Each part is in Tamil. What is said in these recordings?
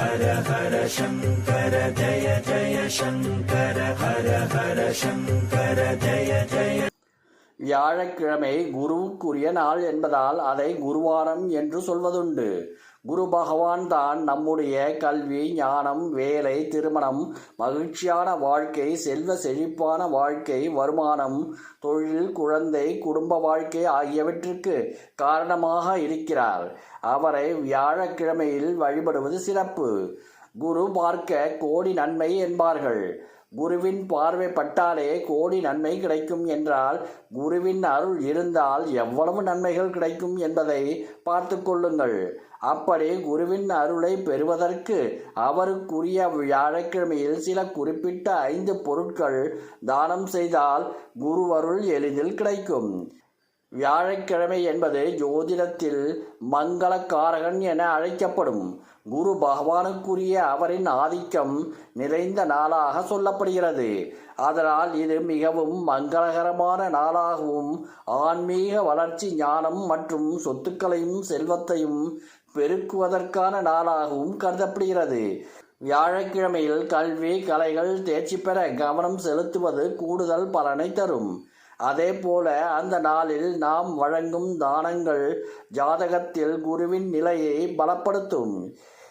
ஹர ஹர சங்கர ஜய ஜய சங்கர ஹர ஹர சங்கர ஜய ஜய வியாழக்கிழமை குருவுக்குரிய நாள் என்பதால் அதை குருவாரம் என்று சொல்வதுண்டு. குரு பகவான் தான் நம்முடைய கல்வி ஞானம் வேலை திருமணம் மகிழ்ச்சியான வாழ்க்கை செல்வ செழிப்பான வாழ்க்கை வருமானம் தொழில் குழந்தை குடும்ப வாழ்க்கை ஆகியவற்றிற்கு காரணமாக இருக்கிறார். அவரை வியாழக்கிழமையில் வழிபடுவது சிறப்பு. குரு பார்க்க கோடி நன்மை என்பார்கள். குருவின் பார்வை பட்டாலே கோடி நன்மை கிடைக்கும் என்றால் குருவின் அருள் இருந்தால் எவ்வளவு நன்மைகள் கிடைக்கும் என்பதை பார்த்து கொள்ளுங்கள். அப்படி குருவின் அருளை பெறுவதற்கு அவருக்குரிய வியாழக்கிழமையில் சில குறிப்பிட்ட ஐந்து பொருட்கள் தானம் செய்தால் குரு அருள் எளிதில் கிடைக்கும். வியாழக்கிழமை என்பது ஜோதிடத்தில் மங்களக்காரகன் என அழைக்கப்படும். குரு பகவானுக்குரிய அவரின் ஆதிக்கம் நிறைந்த நாளாக சொல்லப்படுகிறது. அதனால் இது மிகவும் மங்களகரமான நாளாகவும் ஆன்மீக வளர்ச்சி ஞானம் மற்றும் சொத்துக்களையும் செல்வத்தையும் பெருக்குவதற்கான நாளாகவும் கருதப்படுகிறது. வியாழக்கிழமையில் கல்வி கலைகள் தேர்ச்சி பெற கவனம் செலுத்துவது கூடுதல் பலனை தரும். அதே போல அந்த நாளில் நாம் வழங்கும் தானங்கள் ஜாதகத்தில் குருவின் நிலையை பலப்படுத்தும்.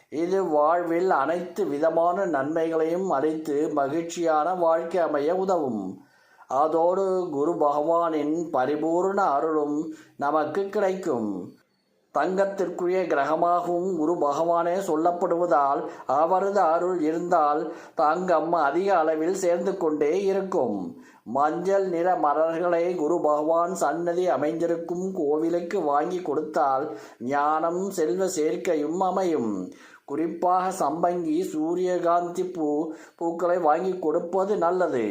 இது வாழ்வில் அனைத்து விதமான நன்மைகளையும் அளித்து மகிழ்ச்சியான வாழ்க்கை அமைய உதவும். அதோடு குரு பகவானின் பரிபூர்ண அருளும் நமக்கு கிடைக்கும். தங்கத்திற்குரிய கிரகமாகவும் குரு பகவானே சொல்லப்படுவதால் அவரது அருள் இருந்தால் தங்கம் அதிக அளவில் சேர்ந்து கொண்டே இருக்கும். மஞ்சள் நிற மலர்களை குரு பகவான் சன்னதி அமைந்திருக்கும் கோவிலுக்கு வாங்கி கொடுத்தால் ஞானம் செல்வ சேர்க்கையும் அமையும். குறிப்பாக சம்பங்கி சூரியகாந்தி பூ பூக்களை வாங்கி கொடுப்பது நல்லது.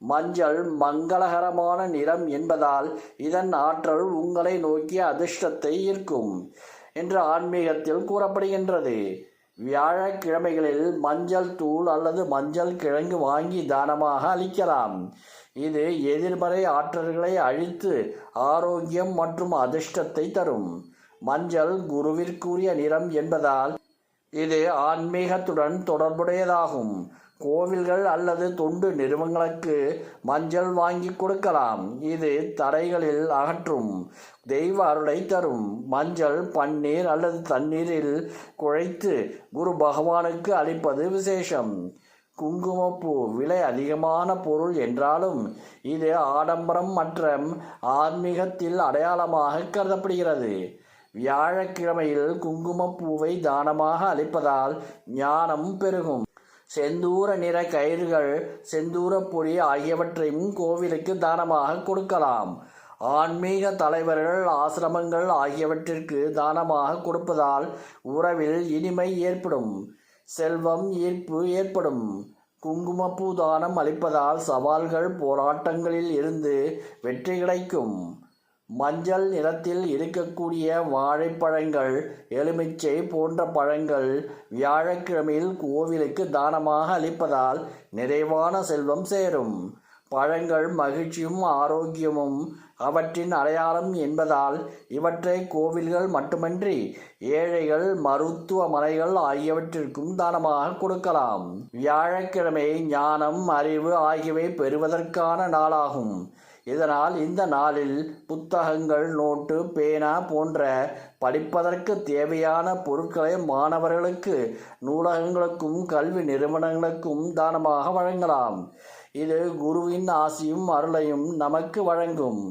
மஞ்சள் மங்களகரமான நிறம் என்பதால் இதன் ஆற்றல் உங்களை நோக்கிய அதிர்ஷ்டத்தை ஈர்க்கும் என்று ஆன்மீகத்தில் கூறப்படுகின்றது. வியாழக்கிழமைகளில் மஞ்சள் தூள் அல்லது மஞ்சள் கிழங்கு வாங்கி தானமாக அளிக்கலாம். இது எதிர்மறை ஆற்றல்களை அழித்து ஆரோக்கியம் மற்றும் அதிர்ஷ்டத்தை தரும். மஞ்சள் குருவிற்குரிய நிறம் என்பதால் இது ஆன்மீகத்துடன் தொடர்புடையதாகும். கோவில்கள் அல்லது தொண்டு நிறுவனங்களுக்கு மஞ்சள் வாங்கி கொடுக்கலாம். இது தடைகளில் அகற்றும் தெய்வ அருளை தரும். மஞ்சள் பன்னீர் அல்லது தண்ணீரில் குழைத்து குரு பகவானுக்கு அளிப்பது விசேஷம். குங்குமப்பூ விலை அதிகமான பொருள் என்றாலும் இது ஆடம்பரம் மற்றும் ஆன்மீகத்தில் அடையாளமாக கருதப்படுகிறது. வியாழக்கிழமையில் குங்குமப்பூவை தானமாக அளிப்பதால் ஞானம் பெருகும். செந்தூர நிற கயிறுகள் செந்தூரப்பொடி ஆகியவற்றையும் கோவிலுக்கு தானமாக கொடுக்கலாம். ஆன்மீக தலைவர்கள் ஆசிரமங்கள் ஆகியவற்றிற்கு தானமாக கொடுப்பதால் உறவில் இனிமை ஏற்படும். செல்வம் ஈர்ப்பு ஏற்படும். குங்குமப்பூ தானம் அளிப்பதால் சவால்கள் போராட்டங்களில் இருந்து வெற்றி கிடைக்கும். மஞ்சள் நிறத்தில் இருக்கக்கூடிய வாழைப்பழங்கள் எலுமிச்சை போன்ற பழங்கள் வியாழக்கிழமையில் கோவிலுக்கு தானமாக அளிப்பதால் நிறைவான செல்வம் சேரும். பழங்கள் மகிழ்ச்சியும் ஆரோக்கியமும் அவற்றின் அடையாளம் என்பதால் இவற்றை கோவில்கள் மட்டுமன்றி ஏழைகள் மருத்துவமனைகள் ஆகியவற்றிற்கும் தானமாக கொடுக்கலாம். வியாழக்கிழமை ஞானம் அறிவு ஆகியவை பெறுவதற்கான நாளாகும். இதனால் இந்த நாளில் புத்தகங்கள் நோட்டு பேனா போன்ற படிப்பதற்கு தேவையான பொருட்களை மாணவர்களுக்கு நூலகங்களுக்கும் கல்வி நிறுவனங்களுக்கும் தானமாக வழங்கலாம். இது குருவின் ஆசியும் அருளையும் நமக்கு வழங்கும்.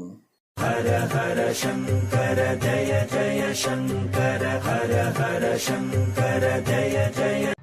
ஹர ஹர சங்கர ஜய ஜய சங்கர ஹர ஹர சங்கர ஜய ஜய